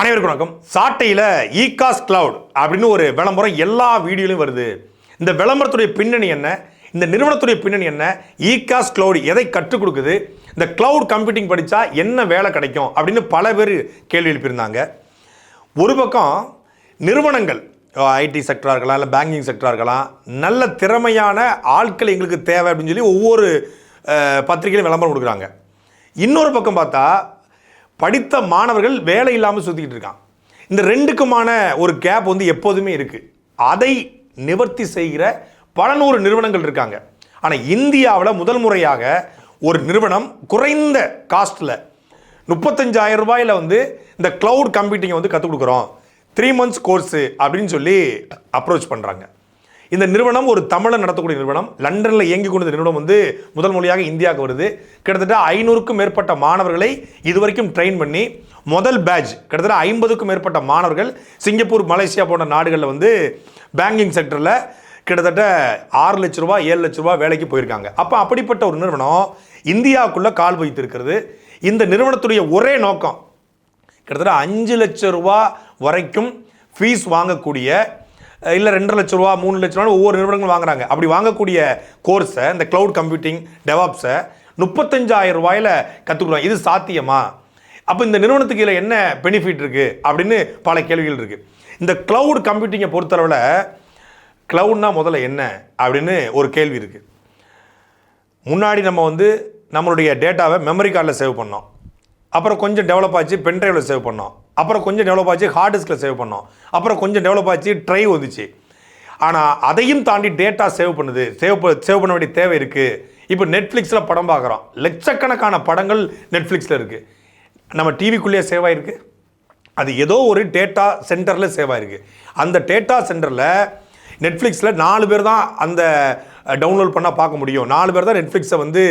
அனைவருக்கும் வணக்கம். சாட்டையில் ஈகாஸ் கிளவுட் அப்படின்னு ஒரு விளம்பரம் எல்லா வீடியோலையும் வருது. இந்த விளம்பரத்துடைய பின்னணி என்ன? இந்த நிறுவனத்துடைய பின்னணி என்ன? ஈகாஸ் கிளவுட் எதை கற்றுக் கொடுக்குது? இந்த கிளவுட் கம்ப்யூட்டிங் படித்தா என்ன வேலை கிடைக்கும்? அப்படின்னு பல பேர் கேள்வி எழுப்பியிருந்தாங்க. ஒரு பக்கம் நிறுவனங்கள் ஐடி செக்டராக இருக்கலாம் இல்லை பேங்கிங் செக்டராக இருக்கலாம் நல்ல திறமையான ஆட்கள் எங்களுக்கு தேவை அப்படின்னு சொல்லி ஒவ்வொரு பத்திரிகையிலும் விளம்பரம் கொடுக்குறாங்க. இன்னொரு பக்கம் பார்த்தா படித்த மாணவர்கள் வேலை இல்லாமல் சுற்றிக்கிட்டு இருக்கான். இந்த ரெண்டுக்குமான ஒரு கேப் வந்து எப்போதுமே இருக்குது அதை நிவர்த்தி செய்கிற பல நூறு நிறுவனங்கள் இருக்காங்க. ஆனால் இந்தியாவில் முதல் முறையாக ஒரு நிறுவனம் குறைந்த காஸ்ட்டில் முப்பத்தஞ்சாயிரம் ரூபாயில் வந்து இந்த க்ளவுட் கம்ப்யூட்டிங்கை வந்து கற்றுக் கொடுக்குறோம். த்ரீ மந்த்ஸ் கோர்ஸு அப்படின்னு சொல்லி அப்ரோச் பண்ணுறாங்க இந்த நிறுவனம் ஒரு தமிழை நடத்தக்கூடிய நிறுவனம். லண்டனில் இயங்கி கொண்ட நிறுவனம் வந்து முதல் மொழியாக இந்தியாவுக்கு வருது. கிட்டத்தட்ட ஐநூறுக்கும் மேற்பட்ட மாணவர்களை இதுவரைக்கும் ட்ரெயின் பண்ணி முதல் பேட்ச் கிட்டத்தட்ட ஐம்பதுக்கும் மேற்பட்ட மாணவர்கள் சிங்கப்பூர் மலேசியா போன்ற நாடுகளில் வந்து பேங்கிங் செக்டரில் கிட்டத்தட்ட ஆறு லட்ச ரூபா ஏழு லட்ச ரூபா வேலைக்கு போயிருக்காங்க. அப்போ அப்படிப்பட்ட ஒரு நிறுவனம் இந்தியாவுக்குள்ளே கால் வைத்திருக்கிறது இந்த நிறுவனத்துடைய ஒரே நோக்கம் கிட்டத்தட்ட அஞ்சு லட்ச ரூபா வரைக்கும் ஃபீஸ் வாங்கக்கூடிய இல்லை ரெண்டரை லட்ச ரூபா மூணு லட்ச ரூபா ஒவ்வொரு நிறுவனங்களும் வாங்குறாங்க. அப்படி வாங்கக்கூடிய கோர்ஸை இந்த க்ளவுட் கம்ப்யூட்டிங் டெவாப்ஸை முப்பத்தஞ்சாயிரம் ரூபாயில் கற்றுக்குறாங்க இது சாத்தியமா? அப்போ இந்த நிறுவனத்துக்கு இதில் என்ன பெனிஃபிட் இருக்குது அப்படின்னு பல கேள்விகள் இருக்குது இந்த க்ளவுட் கம்ப்யூட்டிங்கை பொறுத்தளவில் க்ளவுட்னா முதல்ல என்ன? அப்படின்னு ஒரு கேள்வி இருக்குது முன்னாடி நம்ம வந்து நம்மளுடைய டேட்டாவை மெமரி கார்டில் சேவ் பண்ணோம். அப்புறம் கொஞ்சம் டெவலப் ஆச்சு பென் ட்ரைவில் சேவ் பண்ணோம். அப்புறம் கொஞ்சம் டெவலப் ஆச்சு ஹார்ட் டிஸ்கில் சேவ் பண்ணோம். அப்புறம் கொஞ்சம் டெவலப் ஆச்சு ட்ரை வந்துச்சு ஆனால் அதையும் தாண்டி டேட்டா சேவ் பண்ணுது. சேவ் சேவ் பண்ண வேண்டிய தேவை இருக்குது இப்போ நெட்ஃப்ளிக்ஸில் படம் பார்க்குறோம். லட்சக்கணக்கான படங்கள் நெட்ஃப்ளிக்ஸில் இருக்குது நம்ம டிவிக்குள்ளேயே சேவ் ஆகிருக்கு அது ஏதோ ஒரு டேட்டா சென்டரில் சேவ் ஆகிருக்கு அந்த டேட்டா சென்டரில் நெட்ஃப்ளிக்ஸில் நாலு பேர் தான் அந்த டவுன்லோட் பண்ணால் பார்க்க முடியும். நாலு பேர் தான் நெட்ஃப்ளிக்ஸை வந்து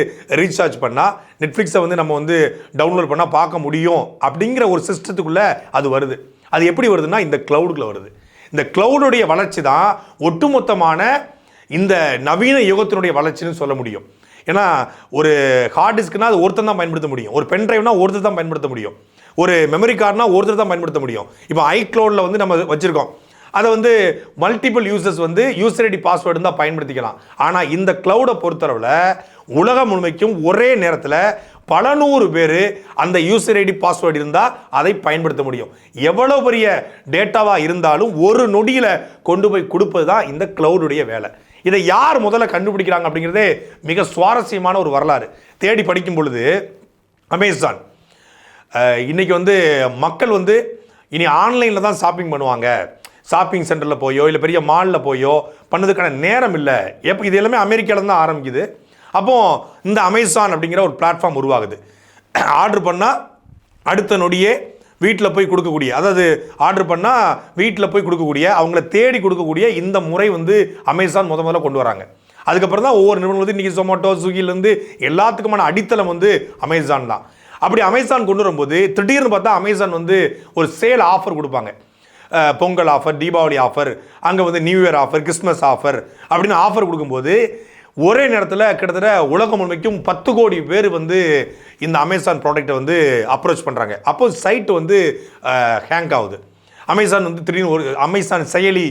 ரீசார்ஜ் பண்ணால் நெட்ஃப்ளிக்ஸை வந்து நம்ம வந்து டவுன்லோட் பண்ணால் பார்க்க முடியும் அப்படிங்கிற ஒரு சிஸ்டத்துக்குள்ளே அது வருது. அது எப்படி வருதுன்னா இந்த க்ளவுடுக்குள்ள வருது. இந்த க்ளவுடுடைய வளர்ச்சி தான் ஒட்டுமொத்தமான இந்த நவீன யுகத்தினுடைய வளர்ச்சின்னு சொல்ல முடியும். ஏன்னா ஒரு ஹார்ட் டிஸ்க்னால் அது ஒருத்தன் தான் பயன்படுத்த முடியும். ஒரு பென் ட்ரைவ்னா ஒருத்தர் தான் பயன்படுத்த முடியும். ஒரு மெமரி கார்டுனா ஒருத்தர் தான் பயன்படுத்த முடியும். இப்போ ஐக்ளவுடில் வந்து நம்ம வச்சுருக்கோம். அதை வந்து மல்டிபிள் யூசர்ஸ் வந்து யூசர் ஐடி பாஸ்வேர்டு தான் பயன்படுத்திக்கலாம். ஆனால் இந்த க்ளவுடை பொறுத்தளவில் உலகம் முழுமைக்கும் ஒரே நேரத்தில் பல நூறு பேர் அந்த யூசர் ஐடி பாஸ்வேர்டு இருந்தால் அதை பயன்படுத்த முடியும். எவ்வளோ பெரிய டேட்டாவாக இருந்தாலும் ஒரு நொடியில் கொண்டு போய் கொடுப்பது தான் இந்த க்ளவுடுடைய வேலை. இதை யார் முதல்ல கண்டுபிடிக்கிறாங்க அப்படிங்கிறதே மிக சுவாரஸ்யமான ஒரு வரலாறு. தேடி படிக்கும் பொழுது அமேசான் இன்றைக்கி இன்னைக்கு வந்து மக்கள் வந்து இனி ஆன்லைனில் தான் ஷாப்பிங் பண்ணுவாங்க. ஷாப்பிங் சென்டரில் போயோ இல்லை பெரிய மாலில் போயோ பண்ணதுக்கான நேரம் இல்லை. எப்போ இது எல்லாமே அமெரிக்காவில் தான் ஆரம்பிக்குது. அப்போ இந்த அமேசான் அப்படிங்கிற ஒரு பிளாட்ஃபார்ம் உருவாகுது. ஆர்டர் பண்ணால் அடுத்த நொடியே வீட்டில் போய் கொடுக்கக்கூடிய அதாவது ஆர்டர் பண்ணால் வீட்டில் போய் கொடுக்கக்கூடிய அவங்கள தேடி கொடுக்கக்கூடிய இந்த முறை வந்து அமேசான் முத முதல்ல கொண்டு வராங்க. அதுக்கப்புறம் தான் ஒவ்வொரு நிறுவனம் வந்து இன்றைக்கி சொமேட்டோ ஸ்விக்கிலேருந்து எல்லாத்துக்குமான அடித்தளம் வந்து அமேசான் தான். அப்படி அமேசான் கொண்டு வரும்போது திடீர்னு பார்த்தா அமேசான் வந்து ஒரு சேல் ஆஃபர் கொடுப்பாங்க. பொங்கல் ஆஃபர் தீபாவளி ஆஃபர் அங்கே வந்து new year offer Christmas offer அப்படின்னு ஆஃபர் கொடுக்கும்போது ஒரே நேரத்தில் கிட்டத்தட்ட உலகம் முழுமைக்கும் பத்து கோடி பேர் வந்து இந்த அமேசான் ப்ராடக்ட்டை வந்து அப்ரோச் பண்ணுறாங்க அப்போ சைட் வந்து ஹேங் ஆகுது. அமேசான் வந்து திடீர்னு ஒரு அமேசான் செயலி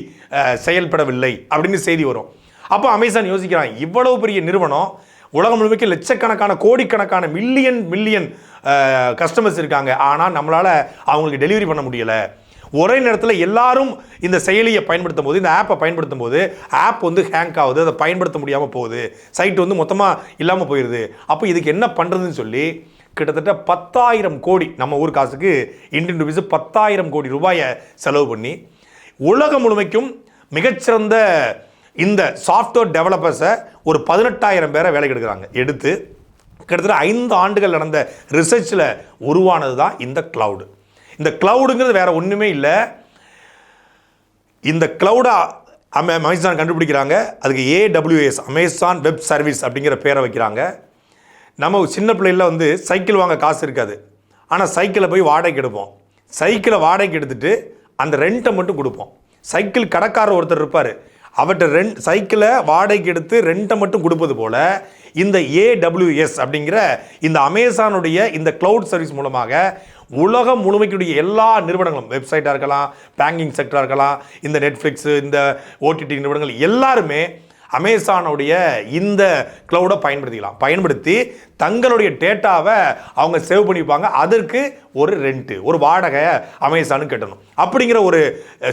செயல்படவில்லை அப்படின்னு செய்தி வரும். அப்போ அமேசான் யோசிக்கிறான் இவ்வளவு பெரிய நிறுவனம் உலகம் முழுமைக்கு லட்சக்கணக்கான கோடிக்கணக்கான மில்லியன் மில்லியன் கஸ்டமர்ஸ் இருக்காங்க. ஆனால் நம்மளால் அவங்களுக்கு டெலிவரி பண்ண முடியலை. ஒரே நேரத்தில் எல்லாரும் இந்த செயலியை பயன்படுத்தும் போது இந்த ஆப்பை பயன்படுத்தும் போது ஆப் வந்து ஹேங்க் ஆகுது அதை பயன்படுத்த முடியாமல் போகுது. சைட் வந்து மொத்தமாக இல்லாமல் போயிடுது அப்போ இதுக்கு என்ன பண்ணுறதுன்னு சொல்லி கிட்டத்தட்ட பத்தாயிரம் கோடி நம்ம ஊர் காசுக்கு இந்தியன் ருபீஸ் பத்தாயிரம் கோடி ரூபாயை செலவு பண்ணி உலகம் முழுமைக்கும் மிகச்சிறந்த இந்த சாஃப்ட்வேர் டெவலப்பர்ஸை ஒரு பதினெட்டாயிரம் பேரை வேலைக்கு எடுக்கிறாங்க. எடுத்து கிட்டத்தட்ட ஐந்து ஆண்டுகள் நடந்த ரிசர்ச்சில் உருவானது தான் இந்த கிளவுடு இந்த கிளவுடுங்கிறது வேற ஒன்றுமே இல்லை. இந்த கிளவுடை அமே அமேசான் கண்டுபிடிக்கிறாங்க. அதுக்கு ஏடபிள்யூஎஸ் அமேசான் வெப் சர்வீஸ் அப்படிங்கிற பேரை வைக்கிறாங்க. நம்ம சின்ன பிள்ளையில வந்து சைக்கிள் வாங்க காசு இருக்காது. ஆனால் சைக்கிளை போய் வாடகைக்கு எடுப்போம். சைக்கிளை வாடகைக்கு எடுத்துட்டு அந்த ரெண்ட்டை மட்டும் கொடுப்போம். சைக்கிள் கடைக்காரர் ஒருத்தர் இருப்பார். அவர்கிட்ட ரெண்ட் சைக்கிளை வாடகைக்கு எடுத்து ரெண்ட்டை மட்டும் கொடுப்பது போல் இந்த ஏடபிள்யூஎஸ் அப்படிங்கிற இந்த அமேசானுடைய இந்த கிளவுட் சர்வீஸ் மூலமாக உலகம் முழுமைக்குடைய எல்லா நிறுவனங்களும் வெப்சைட்டாக இருக்கலாம் பேங்கிங் செக்டராக இருக்கலாம் இந்த நெட்ஃப்ளிக்ஸு இந்த ஓடிடி நிறுவனங்கள் எல்லாருமே அமேசானுடைய இந்த க்ளவுடை பயன்படுத்திக்கலாம். பயன்படுத்தி தங்களுடைய டேட்டாவை அவங்க சேவ் பண்ணிப்பாங்க. அதற்கு ஒரு ரெண்ட்டு ஒரு வாடகை அமேசானு கட்டணும். அப்படிங்கிற ஒரு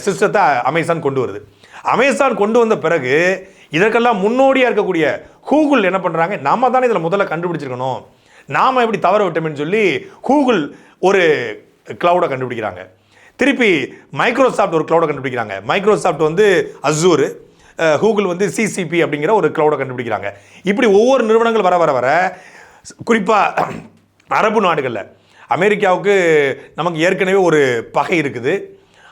சிஸ்டத்தை அமேசான் கொண்டு வருது. அமேசான் கொண்டு வந்த பிறகு இதற்கெல்லாம் முன்னோடியாக இருக்கக்கூடிய கூகுள் என்ன பண்ணுறாங்க நாம தானே இதில் முதல்ல கண்டுபிடிச்சிருக்கணும். நாம் எப்படி தவற விட்டோம்னு சொல்லி கூகுள் ஒரு க்ளவுடை கண்டுபிடிக்கிறாங்க. திருப்பி மைக்ரோசாஃப்ட் ஒரு க்ளவுடை கண்டுபிடிக்கிறாங்க. மைக்ரோசாஃப்ட் வந்து அசூர் கூகுள் வந்து சிசிபி அப்படிங்கிற ஒரு க்ளவுடை கண்டுபிடிக்கிறாங்க. இப்படி ஒவ்வொரு நிறுவனங்கள் வர வர வர குறிப்பாக அரபு நாடுகளில் அமெரிக்காவுக்கு நமக்கு ஏற்கனவே ஒரு பகை இருக்குது.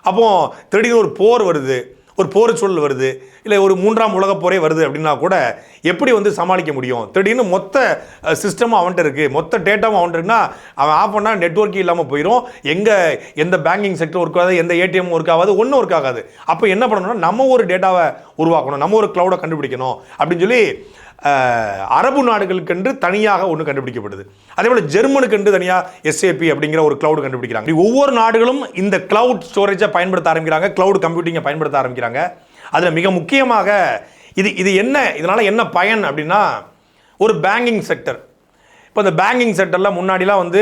அப்போது திடீர்னு ஒரு போர் வருது. ஒரு போர் சூழல் வருது இல்லை ஒரு மூன்றாம் உலக போரே வருது அப்படின்னா கூட எப்படி வந்து சமாளிக்க முடியும்? திடீர்னு மொத்த சிஸ்டமும் அவன்கிட்ட இருக்குது மொத்த டேட்டாவும் அவன்கிட்ட இருக்குன்னா அவன் ஆஃப் பண்ணால் நெட்ஒர்க்கே இல்லாமல் போயிடும் எங்கே எந்த பேங்கிங் செக்டர் ஒர்க் ஆகாது எந்த ஏடிஎம் ஒர்க் ஆகாது ஒன்றும் ஒர்க் ஆகாது. அப்போ என்ன பண்ணணும்னா நம்ம ஒரு டேட்டாவை உருவாக்கணும். நம்ம ஒரு க்ளவுடை கண்டுபிடிக்கணும். அப்படின்னு சொல்லி அரபு நாடுகளுக்கென்று தனியாக ஒன்று கண்டுபிடிக்கப்படுது. அதே போல் ஜெர்மனுக்கென்று தனியாக எஸ்ஏபி அப்படிங்கிற ஒரு கிளவுட் கண்டுபிடிக்கிறாங்க. ஒவ்வொரு நாடுகளும் இந்த க்ளவுட் ஸ்டோரேஜை பயன்படுத்த ஆரம்பிக்கிறாங்க க்ளவுட் கம்ப்யூட்டிங்கை பயன்படுத்த ஆரம்பிக்கிறாங்க. அதில் மிக முக்கியமாக இது இது என்ன இதனால் என்ன பயன் அப்படின்னா ஒரு பேங்கிங் செக்டர் இப்போ இந்த பேங்கிங் செக்டரில் முன்னாடிலாம் வந்து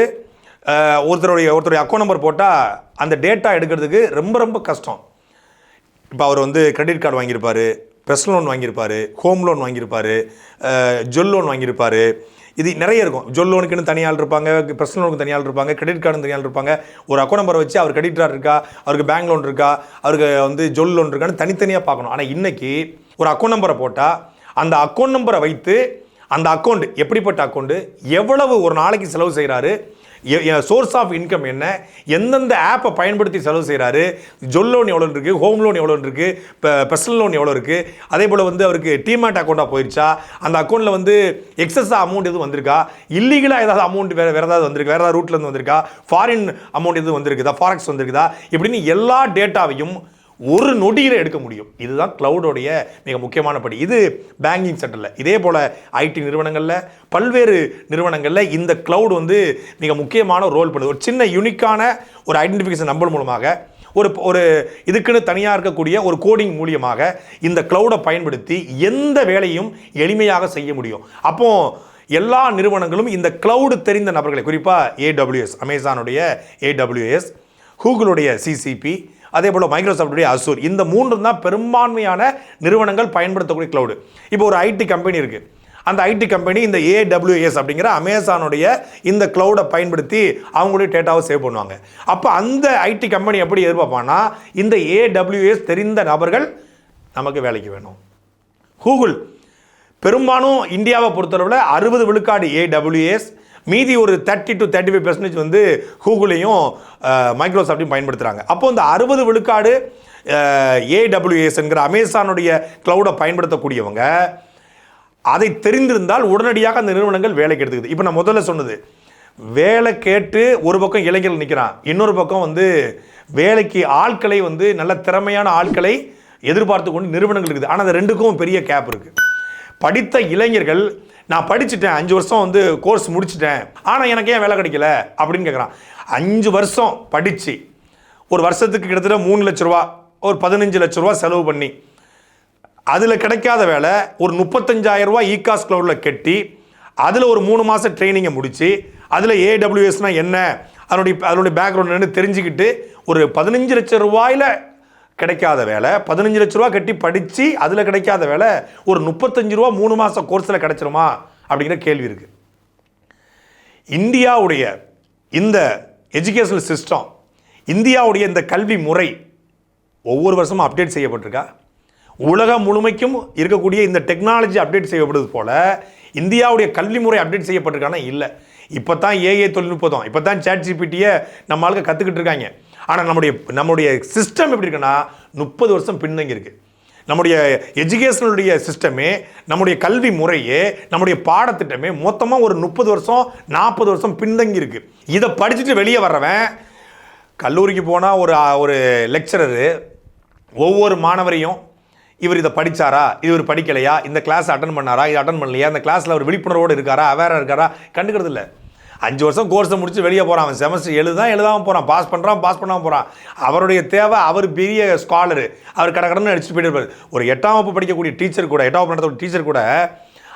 ஒருத்தருடைய ஒருத்தருடைய அக்கௌண்ட் நம்பர் போட்டால் அந்த டேட்டா எடுக்கிறதுக்கு ரொம்ப ரொம்ப கஷ்டம். இப்போ அவர் வந்து கிரெடிட் கார்டு வாங்கியிருப்பார். பெர்சனல் லோன் வாங்கியிருப்பார் ஹோம் லோன் வாங்கியிருப்பார் ஜொல் லோன் வாங்கியிருப்பார். இது நிறைய இருக்கும். ஜொல் லோனுக்குன்னு தனியாள் இருப்பாங்க பர்சனல் லோனுக்கு தனியாள் இருப்பாங்க கிரெடிட் கார்டு தனியாள் இருப்பாங்க. ஒரு அக்கௌண்ட் நம்பரை வச்சு அவர் கிரெடிட் கார்டு இருக்கா அவருக்கு பேங்க் லோன் இருக்கா அவருக்கு வந்து ஜொல் லோன் இருக்கான்னு தனித்தனியாக பார்க்கணும். ஆனால் இன்னைக்கு ஒரு அக்கௌண்ட் நம்பரை போட்டால் அந்த அக்கௌண்ட் நம்பரை வைத்து அந்த அக்கௌண்ட் எப்படிப்பட்ட அக்கௌண்ட்டு எவ்வளவு ஒரு நாளைக்கு செலவு செய்கிறாரு சோர்ஸ் ஆஃப் இன்கம் என்ன? எந்தெந்த ஆப்பை பயன்படுத்தி செலவு செய்கிறாரு ஜொல் லோன் எவ்வளோ இருக்குது ஹோம் லோன் எவ்வளோ இருக்குது இப்போ பர்சனல் லோன் எவ்வளோ இருக்குது அதே போல் வந்து அவருக்கு டிமேட் அக்கௌண்ட்டாக போயிருச்சா? அந்த அக்கௌண்ட்டில் வந்து எக்ஸஸ் அமௌண்ட் எதுவும் வந்திருக்கா? இல்லீகலாக ஏதாவது அமௌண்ட் வேறு வேறு ஏதாவது வந்திருக்கு? வேறு ஏதாவது ரூட்லேருந்து வந்திருக்கா? ஃபாரின் அமௌண்ட் எதுவும் வந்திருக்குதா? ஃபாரெக்ஸ் வந்திருக்குதா? இப்படின்னு எல்லா டேட்டாவையும் ஒரு நொடியில் எடுக்க முடியும். இதுதான் க்ளவுடோடைய மிக முக்கியமான படி. இது பேங்கிங் செக்டரில் இதே போல் ஐடி நிறுவனங்களில் பல்வேறு நிறுவனங்களில் இந்த க்ளவுட் வந்து மிக முக்கியமான ரோல் பண்ணுது ஒரு சின்ன யூனிக்கான ஒரு ஐடென்டிஃபிகேஷன் நம்பர் மூலமாக ஒரு ஒரு இதுக்குன்னு தனியாக இருக்கக்கூடிய ஒரு கோடிங் மூலியமாக இந்த க்ளவுடை பயன்படுத்தி எந்த வேலையும் எளிமையாக செய்ய முடியும். அப்போ எல்லா நிறுவனங்களும் இந்த க்ளவுடு தெரிந்த நபர்களை குறிப்பாக ஏடபிள்யூஎஸ் அமேசானுடைய ஏடபிள்யூஎஸ் கூகுளுடைய சிசிபி அதே போல் மைக்ரோசாஃப்டுடைய அசூர் இந்த மூன்று தான் பெரும்பான்மையான நிறுவனங்கள் பயன்படுத்தக்கூடிய க்ளவுடு இப்போ ஒரு ஐடி கம்பெனி இருக்குது அந்த ஐடி கம்பெனி இந்த ஏடபிள்யூஎஸ் அப்படிங்கிற அமேசானுடைய இந்த க்ளவுடை பயன்படுத்தி அவங்களுடைய டேட்டாவை சேவ் பண்ணுவாங்க. அப்போ அந்த ஐடி கம்பெனி எப்படி எதிர்பார்ப்பான்னா இந்த ஏடபிள்யூஎஸ் தெரிந்த நபர்கள் நமக்கு வேலைக்கு வேணும். கூகுள் பெரும்பாலும் இந்தியாவை பொறுத்தளவில் அறுபது விழுக்காடு ஏடபிள்யூஎஸ் மீதி ஒரு thirty to thirty five percentage வந்து கூகுளையும் மைக்ரோசாஃப்ட்டையும் பயன்படுத்துகிறாங்க அப்போது இந்த அறுபது விழுக்காடு ஏடபிள்யூஎஸ்ங்கிற அமேசானுடைய க்ளவுடை பயன்படுத்தக்கூடியவங்க அதை தெரிந்திருந்தால் உடனடியாக அந்த நிறுவனங்கள் வேலைக்கு எடுத்துக்குது. இப்போ நான் முதல்ல சொன்னது வேலை கேட்டு ஒரு பக்கம் இளைஞர்கள் நிற்கிறான் இன்னொரு பக்கம் வந்து வேலைக்கு ஆட்களை வந்து நல்ல திறமையான ஆட்களை எதிர்பார்த்து கொண்டு நிறுவனங்கள் இருக்குது. ஆனால் அது ரெண்டுக்கும் பெரிய கேப் இருக்குது படித்த இளைஞர்கள் நான் படிச்சுட்டேன் அஞ்சு வருஷம் வந்து கோர்ஸ் முடிச்சிட்டேன். ஆனால் எனக்கு ஏன் வேலை கிடைக்கல? அப்படின்னு கேட்குறான் அஞ்சு வருஷம் படித்து ஒரு வருஷத்துக்கு கிட்டத்தட்ட மூணு லட்ச ரூபா ஒரு பதினஞ்சு லட்ச ரூபா செலவு பண்ணி அதில் கிடைக்காத வேலை ஒரு முப்பத்தஞ்சாயிரம் ரூபாய் இகாஸ் க்ளவுடில் கட்டி அதில் ஒரு மூணு மாதம் ட்ரைனிங்கை முடித்து அதில் ஏடபிள்யூஎஸ்னால் என்ன அதனுடைய அதனுடைய பேக்ரவுண்ட் தெரிஞ்சுக்கிட்டு ஒரு பதினஞ்சு லட்சம் ரூபாயில் கிடைக்காத வேலை. பதினஞ்சு லட்ச ரூபா கட்டி படித்து அதில் கிடைக்காத வேலை. ஒரு முப்பத்தஞ்சு ரூபா மூணு மாதம் கோர்ஸில் கிடைச்சிருமா? அப்படிங்கிற கேள்வி இருக்குது இந்தியாவுடைய இந்த எஜுகேஷனல் சிஸ்டம் இந்தியாவுடைய இந்த கல்வி முறை ஒவ்வொரு வருஷமும் அப்டேட் செய்யப்பட்டிருக்கா? உலகம் முழுமைக்கும் இருக்கக்கூடிய இந்த டெக்னாலஜி அப்டேட் செய்யப்படுது போல் இந்தியாவுடைய கல்வி முறை அப்டேட் செய்யப்பட்டிருக்கானா? இல்லை. இப்போ தான் ஏஏ தொழில்நுட்பம். இப்போ தான் சேட் ஜிபிடியை நம்ம ஆளுக்கு கற்றுக்கிட்டு இருக்காங்க. ஆனால் நம்முடைய நம்முடைய சிஸ்டம் எப்படி இருக்குன்னா முப்பது வருஷம் பின்னங்கி இருக்கு. நம்முடைய எஜுகேஷனுடைய சிஸ்டமே நம்முடைய கல்வி முறையே நம்முடைய பாடத்திட்டமே மொத்தமாக ஒரு முப்பது வருஷம் நாற்பது வருஷம் பின்தங்கி இருக்கு. இதை படிச்சுட்டு வெளியே வர்றவன் கல்லூரிக்கு போனால் ஒரு ஒரு லெக்சரரு ஒவ்வொரு மாணவரையும் இவர் இதை படிச்சாரா இவர் படிக்கலையா இந்த கிளாஸ் அட்டன் பண்ணாரா இது அட்டன் பண்ணலையா இந்த கிளாஸில் அவர் விழிப்புணர்வோடு இருக்காரா அவேராக இருக்காரா கண்டுக்கிறது இல்லை அஞ்சு வருஷம் கோர்ஸை முடிச்சு வெளியே போகிறான் அவன் செமஸ்டர் எழுதான் எழுதாமல் போகிறான் பாஸ் பண்ணுறான் பாஸ் பண்ணாமல் போகிறான் அவருடைய தேவை அவர் பெரிய ஸ்காலரு அவர் கடை கடன்னு அடிச்சுட்டு போயிட்டு ஒரு எட்டாம் வகுப்பு படிக்கக்கூடிய டீச்சர் கூட எட்டாம் வகுப்பு நடத்த டீச்சர் கூட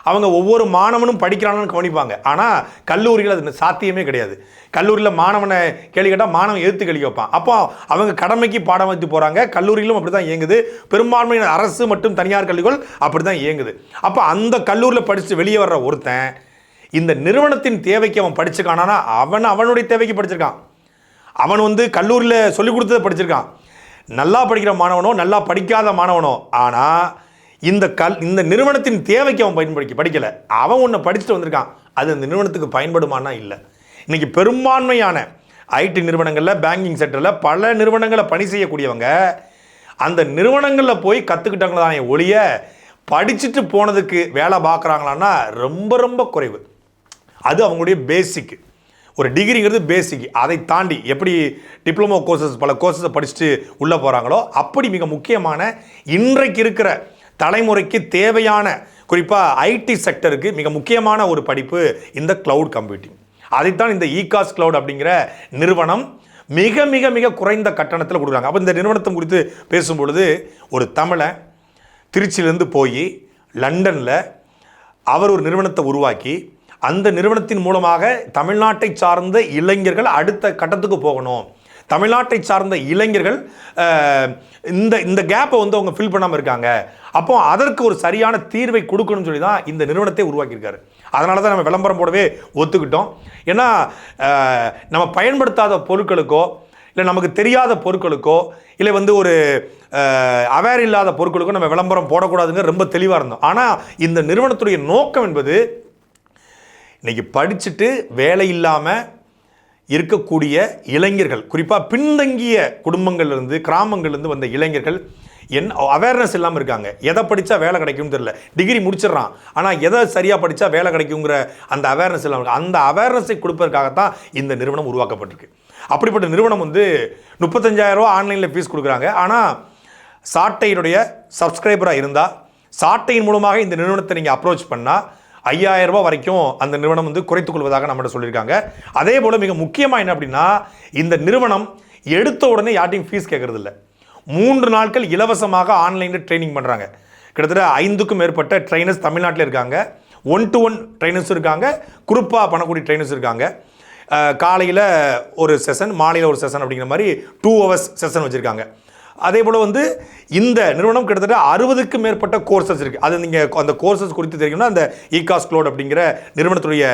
அவங்க ஒவ்வொரு மாணவனும் படிக்கிறான்னு கவனிப்பாங்க. ஆனால் கல்லூரியில் அது சாத்தியமே கிடையாது. கல்லூரியில் மாணவனை கேள்வி கேட்டால் மாணவன் எழுத்து கேள்வி வைப்பான். அப்போ அவங்க கடமைக்கு பாடம் வைத்து போகிறாங்க கல்லூரியிலும் அப்படி தான் இயங்குது. பெரும்பான்மையான அரசு மற்றும் தனியார் கல்விகள் அப்படி தான் இயங்குது. அப்போ அந்த கல்லூரியில் படித்து வெளியே வர்ற ஒருத்தன் இந்த நிறுவனத்தின் தேவைக்கு அவன் படிச்சுக்கானா அவன் அவனுடைய தேவைக்கு படிச்சிருக்கான். அவன் வந்து கல்லூரியில் சொல்லிக் கொடுத்ததை படிச்சிருக்கான். நல்லா படிக்கிற மாணவனோ நல்லா படிக்காத மாணவனோ ஆனால் இந்த கல் இந்த நிறுவனத்தின் தேவைக்கு அவன் பயன்படுத்தி படிக்கலை. அவன் ஒன்று படிச்சுட்டு வந்திருக்கான். அது அந்த நிறுவனத்துக்கு பயன்படுமானா இல்லை. இன்றைக்கி பெரும்பான்மையான ஐடி நிறுவனங்களில் பேங்கிங் செக்டரில் பல நிறுவனங்களை பணி செய்யக்கூடியவங்க அந்த நிறுவனங்களில் போய் கற்றுக்கிட்டாங்களே ஒழிய படிச்சுட்டு போனதுக்கு வேலை பார்க்குறாங்களான்னா ரொம்ப ரொம்ப குறைவு. அது அவங்களுடைய பேசிக் ஒரு டிகிரிங்கிறது பேசிக் அதை தாண்டி எப்படி டிப்ளமோ கோர்சஸ் பல கோர்சஸை படிச்சுட்டு உள்ளே போகிறாங்களோ அப்படி மிக முக்கியமான இன்றைக்கு இருக்கிற தலைமுறைக்கு தேவையான குறிப்பாக ஐடி செக்டருக்கு மிக முக்கியமான ஒரு படிப்பு இந்த கிளவுட் கம்ப்யூட்டிங் அதைத்தான் இந்த இகாஸ் கிளவுட் அப்படிங்கிற நிறுவனம் மிக மிக மிக குறைந்த கட்டணத்தில் கொடுக்குறாங்க. அப்போ இந்த நிறுவனத்தை குறித்து பேசும்பொழுது ஒரு தமிழை திருச்சியிலேருந்து போய் லண்டனில் அவர் ஒரு நிறுவனத்தை உருவாக்கி அந்த நிறுவனத்தின் மூலமாக தமிழ்நாட்டை சார்ந்த இளைஞர்கள் அடுத்த கட்டத்துக்கு போகணும். தமிழ்நாட்டை சார்ந்த இளைஞர்கள் இந்த இந்த கேப்பை வந்து அவங்க ஃபில் பண்ணாமல் இருக்காங்க. அப்போ அதற்கு ஒரு சரியான தீர்வை கொடுக்கணும்னு சொல்லி தான் இந்த நிறுவனத்தை உருவாக்கியிருக்காரு. அதனால தான் நம்ம விளம்பரம் போடவே ஒத்துக்கிட்டோம். ஏன்னா நம்ம பயன்படுத்தாத பொருட்களுக்கோ இல்லை நமக்கு தெரியாத பொருட்களுக்கோ இல்லை வந்து ஒரு அவேர் இல்லாத பொருட்களுக்கோ நம்ம விளம்பரம் போடக்கூடாதுங்க ரொம்ப தெளிவாக இருந்தோம். ஆனால் இந்த நிறுவனத்துடைய நோக்கம் என்பது இன்னைக்கு படிச்சுட்டு வேலை இல்லாமல் இருக்கக்கூடிய இளைஞர்கள் குறிப்பாக பின்தங்கிய குடும்பங்கள்லேருந்து கிராமங்கள்லேருந்து வந்த இளைஞர்கள் என் அவேர்னஸ் இல்லாமல் இருக்காங்க. எதை படித்தா வேலை கிடைக்கும்னு தெரியல. டிகிரி முடிச்சிடுறான். ஆனால் எதை சரியாக படித்தா வேலை கிடைக்குங்கிற அந்த அவேர்னஸ் இல்லாமல் அந்த அவேர்னஸை கொடுப்பதற்காகத்தான் இந்த நிறுவனம் உருவாக்கப்பட்டிருக்கு. அப்படிப்பட்ட நிறுவனம் வந்து முப்பத்தஞ்சாயிரரூவா ஆன்லைனில் ஃபீஸ் கொடுக்குறாங்க. ஆனால் சாட்டையினுடைய சப்ஸ்கிரைபராக இருந்தால் சாட்டையின் மூலமாக இந்த நிறுவனத்தை நீங்கள் அப்ரோச் பண்ணால் ஐயாயிரம் ரூபாய் வரைக்கும் அந்த நிறுவனம் வந்து குறைத்துக் கொள்வதாக நம்மகிட்ட சொல்லியிருக்காங்க. அதே போல் மிக முக்கியமாக என்ன அப்படின்னா இந்த நிறுவனம் எடுத்த உடனே யார்ட்டையும் ஃபீஸ் கேட்கறது இல்லை மூன்று நாட்கள் இலவசமாக ஆன்லைனில் ட்ரைனிங் பண்ணுறாங்க கிட்டத்தட்ட ஐந்துக்கும் மேற்பட்ட ட்ரைனர்ஸ் தமிழ்நாட்டில் இருக்காங்க. ஒன் டு ஒன் ட்ரைனர்ஸ் இருக்காங்க குரூப்பாக பண்ணக்கூடிய ட்ரைனர்ஸ் இருக்காங்க. காலையில் ஒரு செஷன் மாலையில் ஒரு செஷன் அப்படிங்கிற மாதிரி டூ ஹவர்ஸ் செஷன் வச்சுருக்காங்க. அதே போல் வந்து இந்த நிறுவனம் கிட்டத்தட்ட அறுபதுக்கும் மேற்பட்ட கோர்சஸ் இருக்குது அது நீங்கள் அந்த கோர்சஸ் குறித்து தெரியும்னா அந்த இகாஸ் க்ளோட் அப்படிங்கிற நிறுவனத்துடைய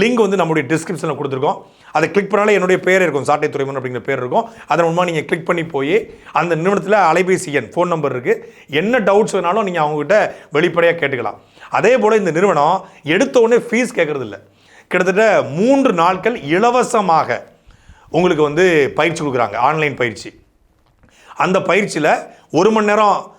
லிங்க் வந்து நம்முடைய டிஸ்கிரிப்ஷனில் கொடுத்துருக்கோம். அதை கிளிக் பண்ணாலே என்னுடைய பேர் இருக்கும். சாட்டை துறைமுன் அப்படிங்கிற பேர் இருக்கும். அதன் மூலமாக நீங்கள் கிளிக் பண்ணி போய் அந்த நிறுவனத்தில் அலைபேசி எண் ஃபோன் நம்பர் இருக்குது என்ன டவுட்ஸ் வேணாலும் நீங்கள் அவங்ககிட்ட வெளிப்படையாக கேட்டுக்கலாம். அதே போல் இந்த நிறுவனம் எடுத்த உடனே ஃபீஸ் கேட்குறதில்ல கிட்டத்தட்ட மூன்று நாட்கள் இலவசமாக உங்களுக்கு வந்து பயிற்சி கொடுக்குறாங்க. ஆன்லைன் பயிற்சி. அந்த பயிற்சியில் ஒரு மணி நேரம்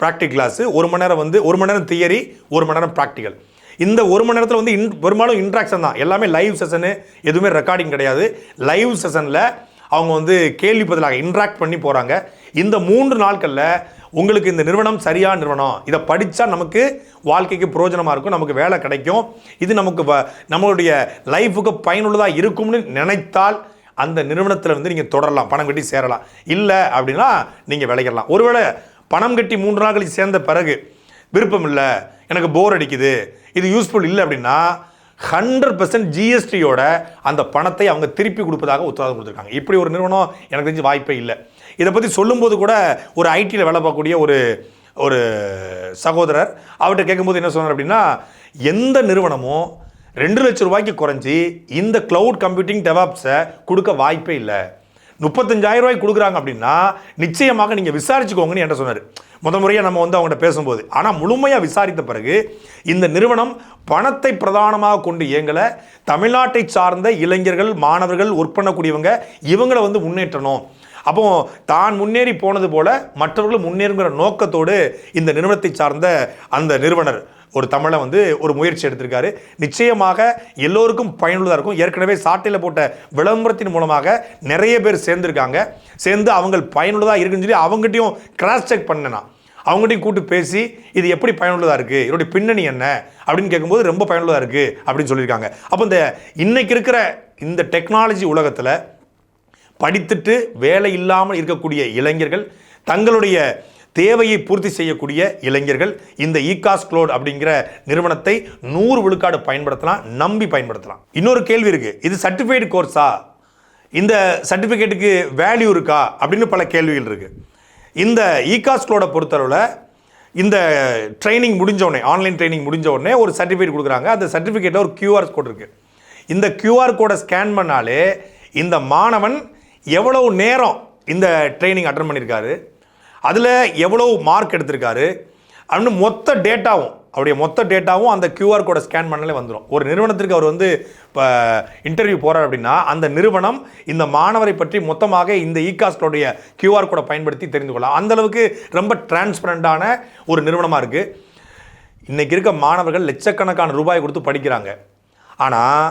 ப்ராக்டிக் கிளாஸு ஒரு மணி நேரம் வந்து ஒரு மணி நேரம் தியரி ஒரு மணி நேரம் ப்ராக்டிக்கல் இந்த ஒரு மணி நேரத்தில் வந்து இன் பெரும்பாலும் இன்ட்ராக்ஷன் தான். எல்லாமே லைவ் செஷனு எதுவுமே ரெக்கார்டிங் கிடையாது. லைவ் செஷனில் அவங்க வந்து கேள்வி பதிலாக இன்ட்ராக்ட் பண்ணி போகிறாங்க இந்த மூன்று நாட்களில் உங்களுக்கு இந்த நிறுவனம் சரியான நிறுவனம்? இதை படித்தா நமக்கு வாழ்க்கைக்கு பிரயோஜனமாக இருக்கும் நமக்கு வேலை கிடைக்கும். இது நமக்கு வ- நம்மளுடைய லைஃபுக்கு பயனுள்ளதாக இருக்கும்னு நினைத்தால் அந்த நிறுவனத்தில் வந்து நீங்கள் தொடரலாம் பணம் கட்டி சேரலாம். இல்லை அப்படின்னா நீங்கள் விளையிடலாம். ஒருவேளை பணம் கட்டி மூன்று நாள் கழிச்சு சேர்ந்த பிறகு விருப்பம் இல்லை எனக்கு போர் அடிக்குது இது யூஸ்ஃபுல் இல்லை அப்படின்னா ஹண்ட்ரட் பர்சன்ட் ஜிஎஸ்டியோட அந்த பணத்தை அவங்க திருப்பி கொடுப்பதாக உத்தரவாதம் கொடுத்துருக்காங்க. இப்படி ஒரு நிறுவனம் எனக்கு தெரிஞ்சு வாய்ப்பே இல்லை. இதை பற்றி சொல்லும்போது கூட ஒரு ஐடியில் வேலை பார்க்கக்கூடிய ஒரு ஒரு சகோதரர் அவர்கிட்ட கேட்கும்போது என்ன சொன்னார் அப்படின்னா எந்த நிறுவனமும் ரெண்டு லட்சம் ரூபாய்க்கு குறைஞ்சி இந்த க்ளவுட் கம்ப்யூட்டிங் டெவாப்ஸை கொடுக்க வாய்ப்பே இல்லை. முப்பத்தஞ்சாயிரம் ரூபாய்க்கு கொடுக்குறாங்க அப்படின்னா நிச்சயமாக நீங்கள் விசாரிச்சுக்கோங்கன்னு என்கிட்ட சொன்னார். முத முறையாக நம்ம வந்து அவங்கள்ட்ட பேசும்போது. ஆனால் முழுமையாக விசாரித்த பிறகு இந்த நிறுவனம் பணத்தை பிரதானமாக கொண்டு இயங்கலை. தமிழ்நாட்டை சார்ந்த இளைஞர்கள் மாணவர்கள் ஒர்க் பண்ணக்கூடியவங்க இவங்களை வந்து முன்னேற்றணும். அப்போ தான் முன்னேறி போனது போல மற்றவர்களும் முன்னேறுங்கிற நோக்கத்தோடு இந்த நிறுவனத்தை சார்ந்த அந்த நிறுவனர் ஒரு தமிழை வந்து ஒரு முயற்சி எடுத்திருக்காரு. நிச்சயமாக எல்லோருக்கும் பயனுள்ளதாக இருக்கும். ஏற்கனவே சாட்டையில் போட்ட விளம்பரத்தின் மூலமாக நிறைய பேர் சேர்ந்துருக்காங்க. சேர்ந்து அவங்க பயனுள்ளதாக இருக்குன்னு சொல்லி அவங்ககிட்டயும் கிராஸ் செக் பண்ணனா. அவங்ககிட்டையும் அவங்ககிட்டயும் கூட்டு பேசி இது எப்படி பயனுள்ளதாக இருக்குது இதனுடைய பின்னணி என்ன? அப்படின்னு கேட்கும்போது ரொம்ப பயனுள்ளதாக இருக்குது அப்படின்னு சொல்லியிருக்காங்க. அப்போ இந்த இன்றைக்கி இருக்கிற இந்த டெக்னாலஜி உலகத்தில் படித்துட்டு வேலை இல்லாமல் இருக்கக்கூடிய இளைஞர்கள் தங்களுடைய தேவையை பூர்த்தி செய்யக்கூடிய இளைஞர்கள் இந்த இகாஸ் குளோட் அப்படிங்கிற நிறுவனத்தை நூறு விழுக்காடு பயன்படுத்தலாம் நம்பி பயன்படுத்தலாம். இன்னொரு கேள்வி இருக்கு. இது சர்டிஃபைடு கோர்ஸா இந்த சர்டிஃபிகேட்டுக்கு வேல்யூ இருக்கா? அப்படின்னு பல கேள்விகள் இருக்கு. இந்த இகாஸ் க்ளோடை பொறுத்தளவில் இந்த ட்ரைனிங் முடிஞ்ச உடனே ஆன்லைன் ட்ரைனிங் முடிஞ்ச உடனே ஒரு சர்டிஃபிகேட் கொடுக்குறாங்க. அந்த சர்டிஃபிகேட்டில் ஒரு கியூஆர் கோட் இருக்கு. இந்த கியூஆர் கோடை ஸ்கேன் பண்ணாலே இந்த மாணவன் எவ்வளவு நேரம் இந்த ட்ரைனிங் அட்டன் பண்ணியிருக்காரு அதில் எவ்வளவு மார்க் எடுத்திருக்காரு? அப்படின்னு மொத்த டேட்டாவும் அவருடைய மொத்த டேட்டாவும் அந்த கியூஆர் கோடை ஸ்கேன் பண்ணாலே வந்துடும் ஒரு நிறுவனத்திற்கு அவர் வந்து இப்போ இன்டர்வியூ போகிறார் அப்படின்னா அந்த நிறுவனம் இந்த மாணவரை பற்றி மொத்தமாக இந்த இகாஸ்டோடைய கியூஆர் கோடை பயன்படுத்தி தெரிந்து கொள்ளலாம். அந்த அளவுக்கு ரொம்ப டிரான்ஸ்பரண்டான ஒரு நிறுவனமாக இருக்குது இன்றைக்கி இருக்க மாணவர்கள் லட்சக்கணக்கான ரூபாய் கொடுத்து படிக்கிறாங்க. ஆனால்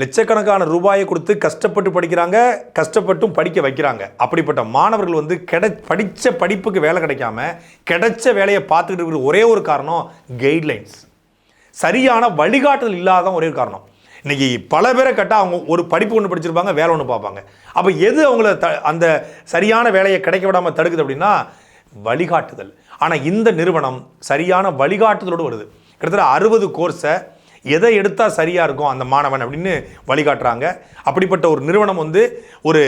லட்சக்கணக்கான ரூபாயை கொடுத்து கஷ்டப்பட்டு படிக்கிறாங்க கஷ்டப்பட்டும் படிக்க வைக்கிறாங்க. அப்படிப்பட்ட மாணவர்கள் வந்து கிடை படித்த படிப்புக்கு வேலை கிடைக்காம கிடைச்ச வேலையை பார்த்துக்கிட்டு இருக்கிற ஒரே ஒரு காரணம் கைட்லைன்ஸ் சரியான வழிகாட்டுதல் இல்லாத ஒரே ஒரு காரணம். இன்றைக்கி பல பேரை கட்டால் அவங்க ஒரு படிப்பு ஒன்று படிச்சிருப்பாங்க வேலை ஒன்று பார்ப்பாங்க. அப்போ எது அவங்கள த அந்த சரியான வேலையை கிடைக்க விடாமல் தடுக்குது அப்படின்னா வழிகாட்டுதல். ஆனால் இந்த நிறுவனம் சரியான வழிகாட்டுதலோடு வருது. கிட்டத்தட்ட அறுபது கோர்ஸை எதை எடுத்தால் சரியாக இருக்கும் அந்த மாணவன் அப்படின்னு வழிகாட்டுறாங்க. அப்படிப்பட்ட ஒரு நிறுவனம் வந்து ஒரு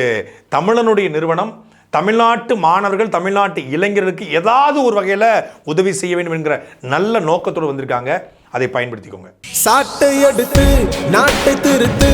தமிழனுடைய நிறுவனம். தமிழ்நாட்டு மாணவர்கள் தமிழ்நாட்டு இளைஞர்களுக்கு ஏதாவது ஒரு வகையில் உதவி செய்ய வேண்டும் என்கிற நல்ல நோக்கத்தோடு வந்திருக்காங்க. அதை பயன்படுத்திக்கோங்க. சாட்டை எடுத்து நாட்டை திருத்து.